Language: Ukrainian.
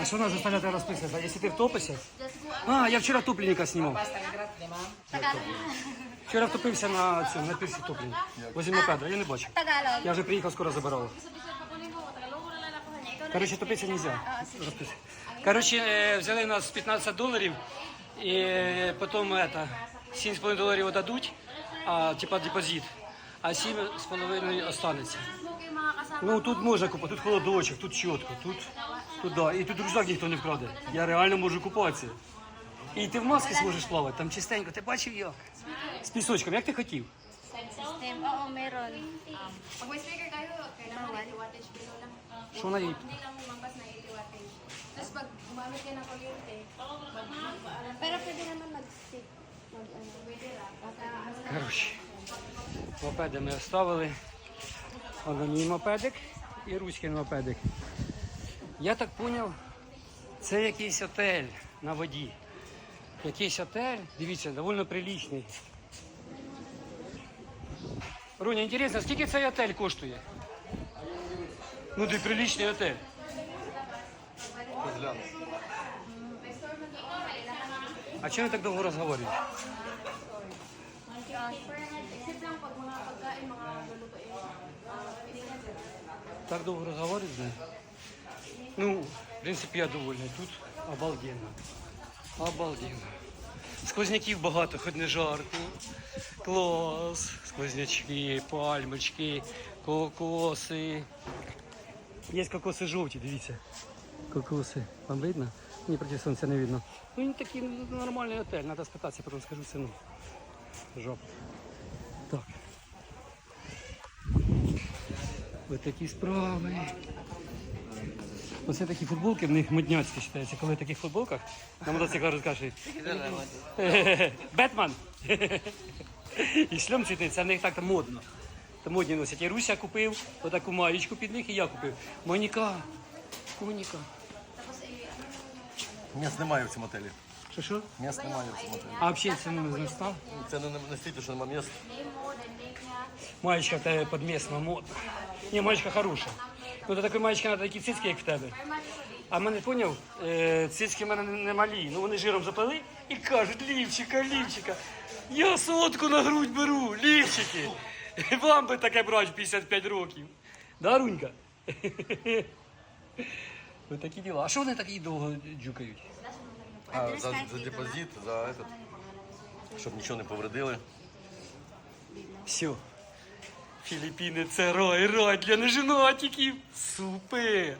А що нас заставляти розписуватися? Якщо ти втопишся? А, я вчора топленника знімав. Вчора втопився на цьому, на пірсі топлені. Возле мопеда, я не бачив. Я вже приїхав, скоро забирав. Коротше, топитися не можна. Коротше, е, взяли нас 15 доларів, і потім 7,5 доларів дадуть, а, типа депозит, а 7,5 останеться. Ну тут можна купати, тут холодочок, тут чітко, тут, тут да. І тут рюкзак ніхто не вкраде. Я реально можу купатися. І ти в масці зможеш плавати, там чистенько, ти бачив як? З пісочком, як ти хотів? Oo, meron. Pag may speaker kayo, kailangan 80 wattage below lang. Що на їй? Hindi lang lumampas na 80 wattage. Tapos pag gumamit ka ng kuryente, Pero pwede naman mag-stick. Mag, ano, pwede lang. Basta Коротше, мопеди ми оставили. Воно мій мопедик і Руський мопедик. Я так зрозумів, це якийсь отель на воді. Якийсь отель, дивіться, доволі приличний. Руня, інтересно, скільки цей отель коштує? Ну, ти приличний отель. А чому так довго розговорюєш? Так довго розговорюють з? Ну, в принципі, я довольний. Тут обалденно. Обалденно. Сквозняків багато, хоч не жарко. Клас. Сквознячки, пальмочки, кокоси. Є кокоси жовті, дивіться. Кокоси. Вам видно? Ні, проти сонця не видно. Ну, він такий нормальний отель, треба спитатися, потім скажу ціну. Жоп. Так. Ось такі справи. Оце такі футболки, в них модняцькі вважаються. Коли в таких футболках на мотоциклах розкажуть. Бетмен! І шльом цвітний, це в них так модно. То модні носять. І Руся купив отаку маєчку під них, і я купив. Моніка. Моніка. М'яс немає в цьому отелі. Що що? М'яс немає в цьому отелі. А взагалі ціну не знав? Це не настільки, що немає м'яс. Маєчка в тебе підмісна, модна. Ні, маєчка хороша. Ну, до такої маєчки треба такі цицьки, як в тебе. А мене поняв, е, цицьки в мене не, не малі, ну вони жиром запали і кажуть, лівчика, лівчика, я сотку на грудь беру, лівчики. Вам би таке брати в 55 років. Да, Рунька? Ось такі діла. А що вони такі довго джукають? А, за, за депозит, за этот, щоб нічого не повредили. Все. Філіппіни це рой, рой для неженатиків. Супер.